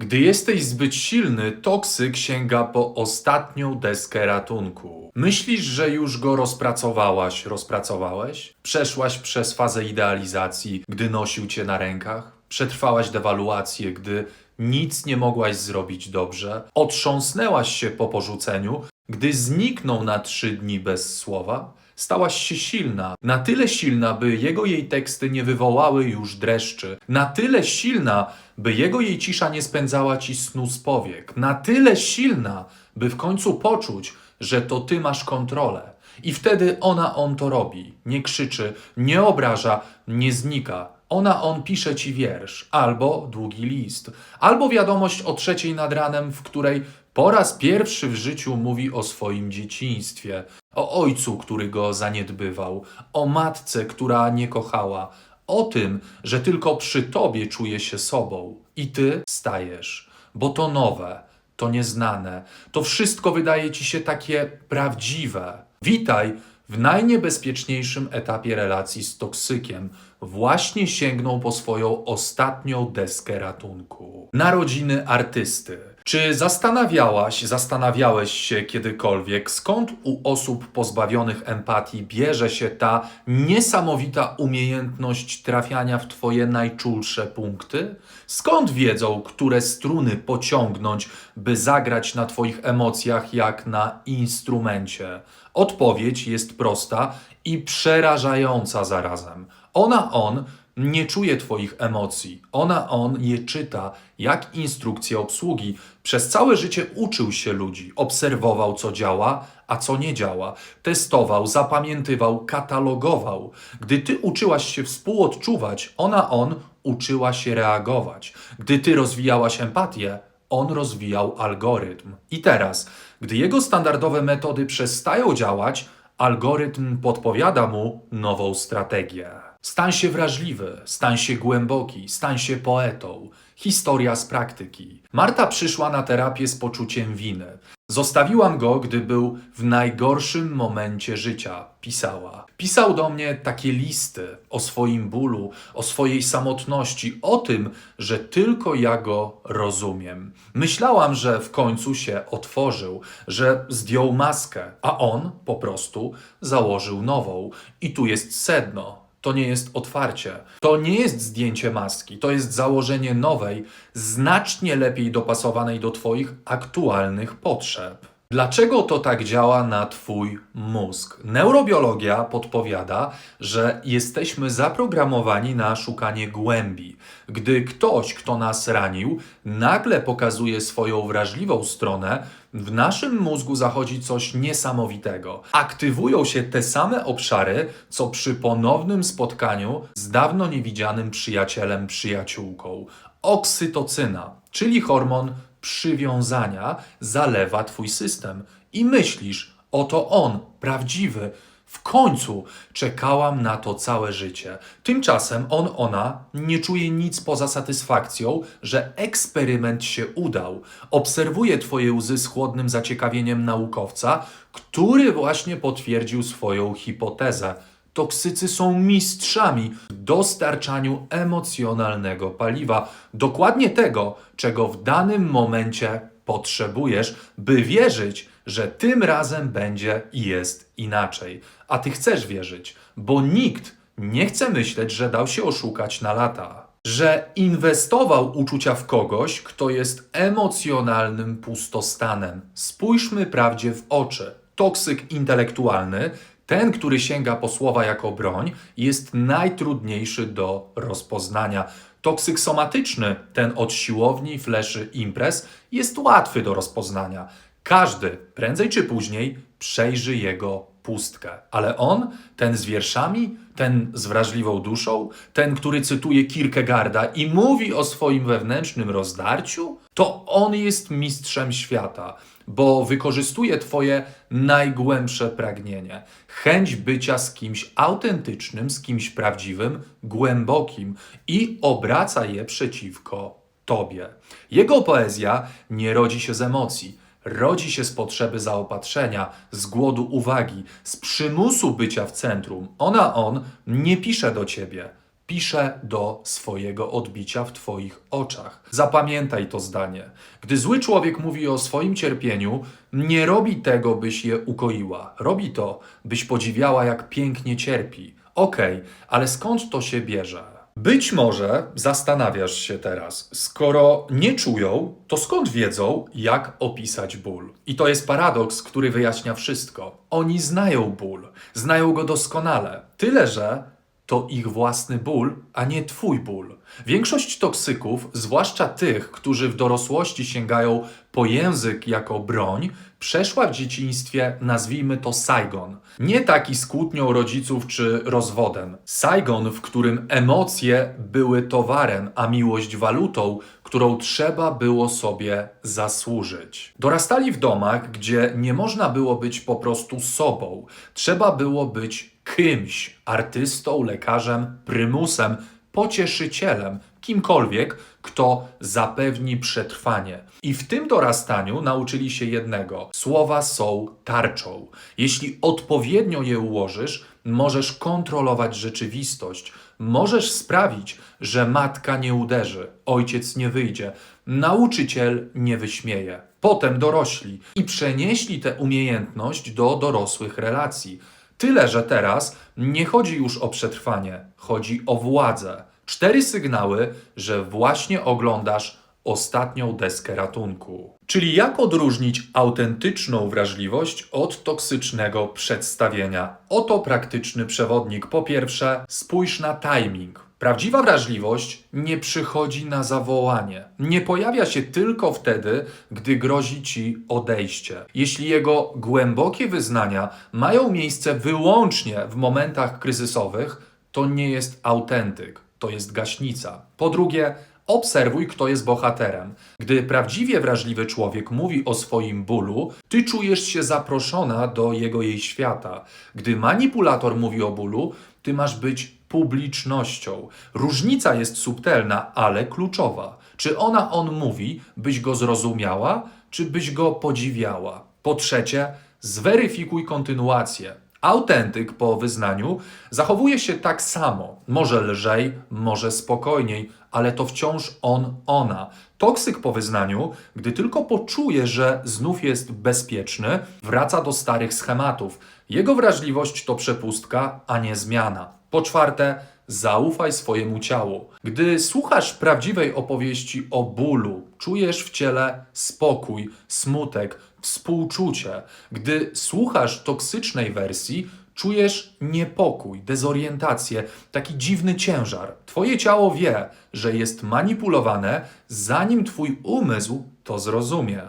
Gdy jesteś zbyt silny, toksyk sięga po ostatnią deskę ratunku. Myślisz, że już go rozpracowałaś, rozpracowałeś? Przeszłaś przez fazę idealizacji, gdy nosił cię na rękach? Przetrwałaś dewaluację, gdy nic nie mogłaś zrobić dobrze? Otrząsnęłaś się po porzuceniu, gdy zniknął na trzy dni bez słowa? Stałaś się silna, na tyle silna, by jego jej teksty nie wywołały już dreszczy, na tyle silna, by jego jej cisza nie spędzała ci snu z powiek, na tyle silna, by w końcu poczuć, że to ty masz kontrolę. I wtedy ona on to robi. Nie krzyczy, nie obraża, nie znika. Ona on pisze ci wiersz, albo długi list, albo wiadomość o trzeciej nad ranem, w której po raz pierwszy w życiu mówi o swoim dzieciństwie, o ojcu, który go zaniedbywał, o matce, która nie kochała, o tym, że tylko przy tobie czuje się sobą. I ty stajesz, bo to nowe, to nieznane, to wszystko wydaje ci się takie prawdziwe. Witaj w najniebezpieczniejszym etapie relacji z toksykiem. Właśnie sięgnął po swoją ostatnią deskę ratunku. Narodziny artysty. Czy zastanawiałaś, zastanawiałeś się kiedykolwiek, skąd u osób pozbawionych empatii bierze się ta niesamowita umiejętność trafiania w Twoje najczulsze punkty? Skąd wiedzą, które struny pociągnąć, by zagrać na Twoich emocjach jak na instrumencie? Odpowiedź jest prosta i przerażająca zarazem. Ona, on nie czuje Twoich emocji. Ona, on je czyta jak instrukcję obsługi. Przez całe życie uczył się ludzi, obserwował, co działa, a co nie działa, testował, zapamiętywał, katalogował. Gdy ty uczyłaś się współodczuwać, ona, on uczyła się reagować. Gdy ty rozwijałaś empatię, on rozwijał algorytm. I teraz, gdy jego standardowe metody przestają działać, algorytm podpowiada mu nową strategię. Stań się wrażliwy, stań się głęboki, stań się poetą. Historia z praktyki. Marta przyszła na terapię z poczuciem winy. Zostawiłam go, gdy był w najgorszym momencie życia, pisała. Pisał do mnie takie listy o swoim bólu, o swojej samotności, o tym, że tylko ja go rozumiem. Myślałam, że w końcu się otworzył, że zdjął maskę, a on po prostu założył nową. I tu jest sedno. To nie jest otwarcie. To nie jest zdjęcie maski. To jest założenie nowej, znacznie lepiej dopasowanej do Twoich aktualnych potrzeb. Dlaczego to tak działa na Twój mózg? Neurobiologia podpowiada, że jesteśmy zaprogramowani na szukanie głębi. Gdy ktoś, kto nas ranił, nagle pokazuje swoją wrażliwą stronę, w naszym mózgu zachodzi coś niesamowitego. Aktywują się te same obszary, co przy ponownym spotkaniu z dawno niewidzianym przyjacielem, przyjaciółką. Oksytocyna, czyli hormon przywiązania, zalewa twój system. I myślisz, oto on, prawdziwy. W końcu czekałam na to całe życie. Tymczasem on, ona nie czuje nic poza satysfakcją, że eksperyment się udał. Obserwuje Twoje łzy z chłodnym zaciekawieniem naukowca, który właśnie potwierdził swoją hipotezę. Toksycy są mistrzami w dostarczaniu emocjonalnego paliwa, dokładnie tego, czego w danym momencie potrzebujesz, by wierzyć, że tym razem będzie i jest inaczej. A ty chcesz wierzyć, bo nikt nie chce myśleć, że dał się oszukać na lata. Że inwestował uczucia w kogoś, kto jest emocjonalnym pustostanem. Spójrzmy prawdzie w oczy. Toksyk intelektualny, ten, który sięga po słowa jako broń, jest najtrudniejszy do rozpoznania. Toksyk somatyczny, ten od siłowni, fleszy, imprez, jest łatwy do rozpoznania. Każdy, prędzej czy później, przejrzy jego pustkę. Ale on, ten z wierszami, ten z wrażliwą duszą, ten, który cytuje Kierkegaarda i mówi o swoim wewnętrznym rozdarciu, to on jest mistrzem świata, bo wykorzystuje Twoje najgłębsze pragnienie, chęć bycia z kimś autentycznym, z kimś prawdziwym, głębokim i obraca je przeciwko Tobie. Jego poezja nie rodzi się z emocji rodzi się z potrzeby zaopatrzenia, z głodu uwagi, z przymusu bycia w centrum. Ona, on nie pisze do ciebie, pisze do swojego odbicia w Twoich oczach. Zapamiętaj to zdanie. Gdy zły człowiek mówi o swoim cierpieniu, nie robi tego, byś je ukoiła. Robi to, byś podziwiała, jak pięknie cierpi. Okej, ale skąd to się bierze? Być może zastanawiasz się teraz, skoro nie czują, to skąd wiedzą, jak opisać ból? I to jest paradoks, który wyjaśnia wszystko. Oni znają ból, znają go doskonale. Tyle, że to ich własny ból, a nie twój ból. Większość toksyków, zwłaszcza tych, którzy w dorosłości sięgają po język jako broń, przeszła w dzieciństwie, nazwijmy to Saigon. Nie taki z kłótnią rodziców czy rozwodem. Saigon, w którym emocje były towarem, a miłość walutą, którą trzeba było sobie zasłużyć. Dorastali w domach, gdzie nie można było być po prostu sobą. Trzeba było być kimś, artystą, lekarzem, prymusem, pocieszycielem, kimkolwiek, kto zapewni przetrwanie. I w tym dorastaniu nauczyli się jednego: słowa są tarczą. Jeśli odpowiednio je ułożysz, możesz kontrolować rzeczywistość. Możesz sprawić, że matka nie uderzy, ojciec nie wyjdzie, nauczyciel nie wyśmieje. Potem dorośli i przenieśli tę umiejętność do dorosłych relacji. Tyle, że teraz nie chodzi już o przetrwanie, chodzi o władzę. Cztery sygnały, że właśnie oglądasz ostatnią deskę ratunku. Czyli jak odróżnić autentyczną wrażliwość od toksycznego przedstawienia? Oto praktyczny przewodnik. Po pierwsze, spójrz na timing. Prawdziwa wrażliwość nie przychodzi na zawołanie. Nie pojawia się tylko wtedy, gdy grozi ci odejście. Jeśli jego głębokie wyznania mają miejsce wyłącznie w momentach kryzysowych, to nie jest autentyk, to jest gaśnica. Po drugie, Obserwuj, kto jest bohaterem. Gdy prawdziwie wrażliwy człowiek mówi o swoim bólu, ty czujesz się zaproszona do jego jej świata. Gdy manipulator mówi o bólu, ty masz być publicznością. Różnica jest subtelna, ale kluczowa. Czy ona on mówi, byś go zrozumiała, czy byś go podziwiała? Po trzecie, zweryfikuj kontynuację. Autentyk po wyznaniu zachowuje się tak samo, może lżej, może spokojniej, ale to wciąż on, ona. Toksyk po wyznaniu, gdy tylko poczuje, że znów jest bezpieczny, wraca do starych schematów. Jego wrażliwość to przepustka, a nie zmiana. Po czwarte, zaufaj swojemu ciału. Gdy słuchasz prawdziwej opowieści o bólu, czujesz w ciele spokój, smutek, współczucie. Gdy słuchasz toksycznej wersji, czujesz niepokój, dezorientację, taki dziwny ciężar. Twoje ciało wie, że jest manipulowane, zanim twój umysł to zrozumie.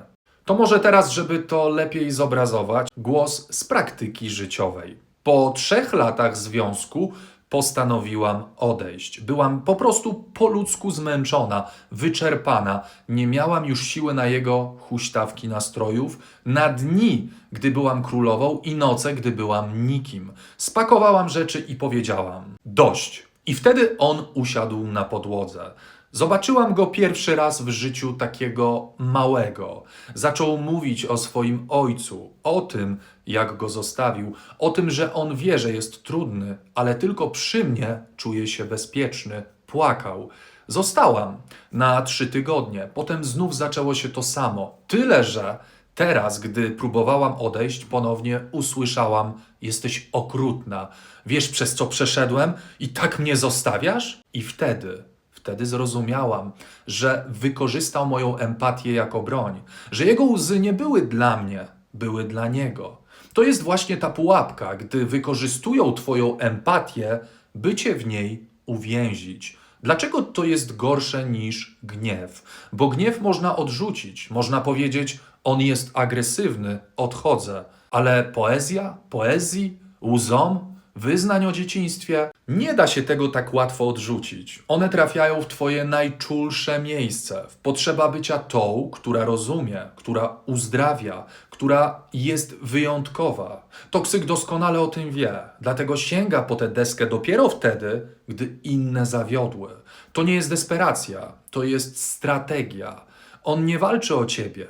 To może teraz, żeby to lepiej zobrazować, głos z praktyki życiowej. Po trzech latach związku postanowiłam odejść. Byłam po prostu po ludzku zmęczona, wyczerpana. Nie miałam już siły na jego huśtawki nastrojów, na dni, gdy byłam królową i noce, gdy byłam nikim. Spakowałam rzeczy i powiedziałam: Dość. I wtedy on usiadł na podłodze. Zobaczyłam go pierwszy raz w życiu takiego małego. Zaczął mówić o swoim ojcu, o tym, jak go zostawił, o tym, że on wie, że jest trudny, ale tylko przy mnie czuje się bezpieczny. Płakał. Zostałam na trzy tygodnie. Potem znów zaczęło się to samo. Tyle, że teraz, gdy próbowałam odejść, ponownie usłyszałam: Jesteś okrutna. Wiesz, przez co przeszedłem i tak mnie zostawiasz? I wtedy Wtedy zrozumiałam, że wykorzystał moją empatię jako broń, że jego łzy nie były dla mnie, były dla niego. To jest właśnie ta pułapka, gdy wykorzystują Twoją empatię, by Cię w niej uwięzić. Dlaczego to jest gorsze niż gniew? Bo gniew można odrzucić, można powiedzieć, on jest agresywny, odchodzę. Ale poezja, poezji, łzom, wyznań o dzieciństwie, nie da się tego tak łatwo odrzucić. One trafiają w Twoje najczulsze miejsce, w potrzeba bycia tą, która rozumie, która uzdrawia, która jest wyjątkowa. Toksyk doskonale o tym wie, dlatego sięga po tę deskę dopiero wtedy, gdy inne zawiodły. To nie jest desperacja, to jest strategia. On nie walczy o ciebie.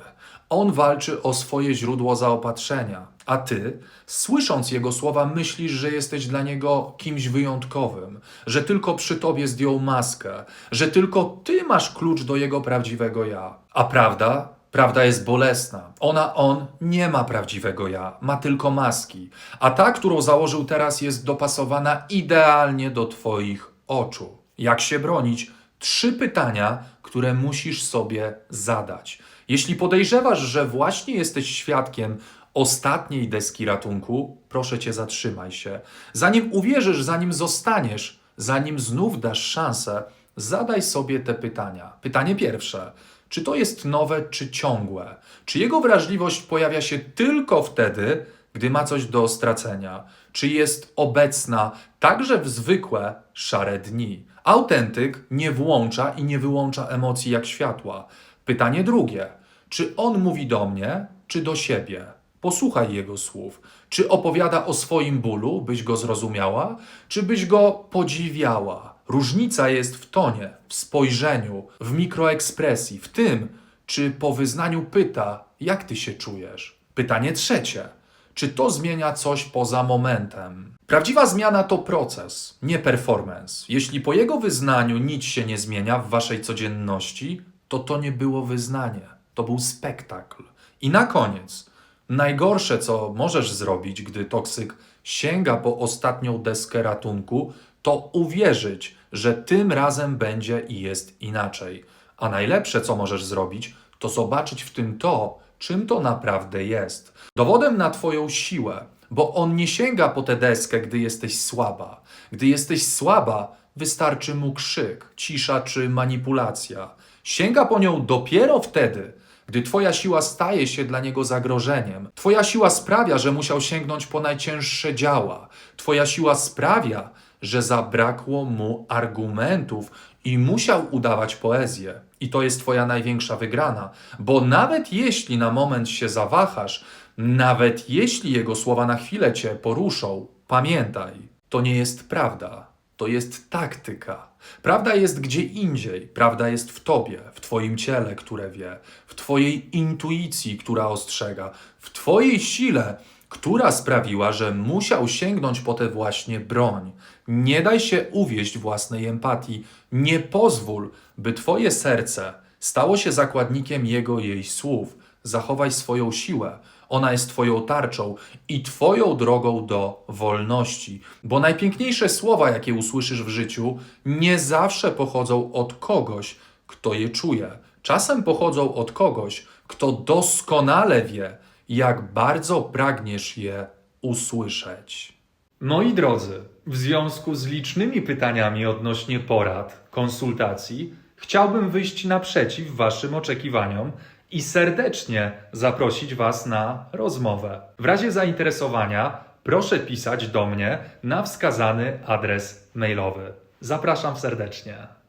On walczy o swoje źródło zaopatrzenia. A ty, słysząc jego słowa, myślisz, że jesteś dla niego kimś wyjątkowym, że tylko przy tobie zdjął maskę, że tylko ty masz klucz do jego prawdziwego ja. A prawda? Prawda jest bolesna. Ona, on nie ma prawdziwego ja, ma tylko maski. A ta, którą założył teraz, jest dopasowana idealnie do Twoich oczu. Jak się bronić? Trzy pytania, które musisz sobie zadać. Jeśli podejrzewasz, że właśnie jesteś świadkiem ostatniej deski ratunku, proszę cię, zatrzymaj się. Zanim uwierzysz, zanim zostaniesz, zanim znów dasz szansę, zadaj sobie te pytania. Pytanie pierwsze. Czy to jest nowe, czy ciągłe? Czy jego wrażliwość pojawia się tylko wtedy, gdy ma coś do stracenia? Czy jest obecna także w zwykłe, szare dni? Autentyk nie włącza i nie wyłącza emocji jak światła. Pytanie drugie. Czy on mówi do mnie, czy do siebie? Posłuchaj jego słów. Czy opowiada o swoim bólu, byś go zrozumiała, czy byś go podziwiała? Różnica jest w tonie, w spojrzeniu, w mikroekspresji, w tym, czy po wyznaniu pyta, jak ty się czujesz. Pytanie trzecie. Czy to zmienia coś poza momentem? Prawdziwa zmiana to proces, nie performance. Jeśli po jego wyznaniu nic się nie zmienia w waszej codzienności, to to nie było wyznanie, to był spektakl. I na koniec, najgorsze co możesz zrobić, gdy toksyk sięga po ostatnią deskę ratunku, to uwierzyć, że tym razem będzie i jest inaczej. A najlepsze co możesz zrobić, to zobaczyć w tym to, czym to naprawdę jest. Dowodem na Twoją siłę, bo on nie sięga po tę deskę, gdy jesteś słaba. Gdy jesteś słaba, wystarczy mu krzyk, cisza czy manipulacja. Sięga po nią dopiero wtedy, gdy Twoja siła staje się dla niego zagrożeniem. Twoja siła sprawia, że musiał sięgnąć po najcięższe działa. Twoja siła sprawia, że zabrakło mu argumentów i musiał udawać poezję. I to jest Twoja największa wygrana, bo nawet jeśli na moment się zawahasz, nawet jeśli jego słowa na chwilę Cię poruszą, pamiętaj, to nie jest prawda, to jest taktyka. Prawda jest gdzie indziej, prawda jest w Tobie, w Twoim ciele, które wie, w Twojej intuicji, która ostrzega, w Twojej sile, która sprawiła, że musiał sięgnąć po tę właśnie broń. Nie daj się uwieść własnej empatii. Nie pozwól, by Twoje serce stało się zakładnikiem jego jej słów. Zachowaj swoją siłę. Ona jest Twoją tarczą i Twoją drogą do wolności. Bo najpiękniejsze słowa, jakie usłyszysz w życiu, nie zawsze pochodzą od kogoś, kto je czuje. Czasem pochodzą od kogoś, kto doskonale wie, jak bardzo pragniesz je usłyszeć. Moi drodzy, w związku z licznymi pytaniami odnośnie porad, konsultacji, chciałbym wyjść naprzeciw Waszym oczekiwaniom i serdecznie zaprosić Was na rozmowę. W razie zainteresowania proszę pisać do mnie na wskazany adres mailowy. Zapraszam serdecznie.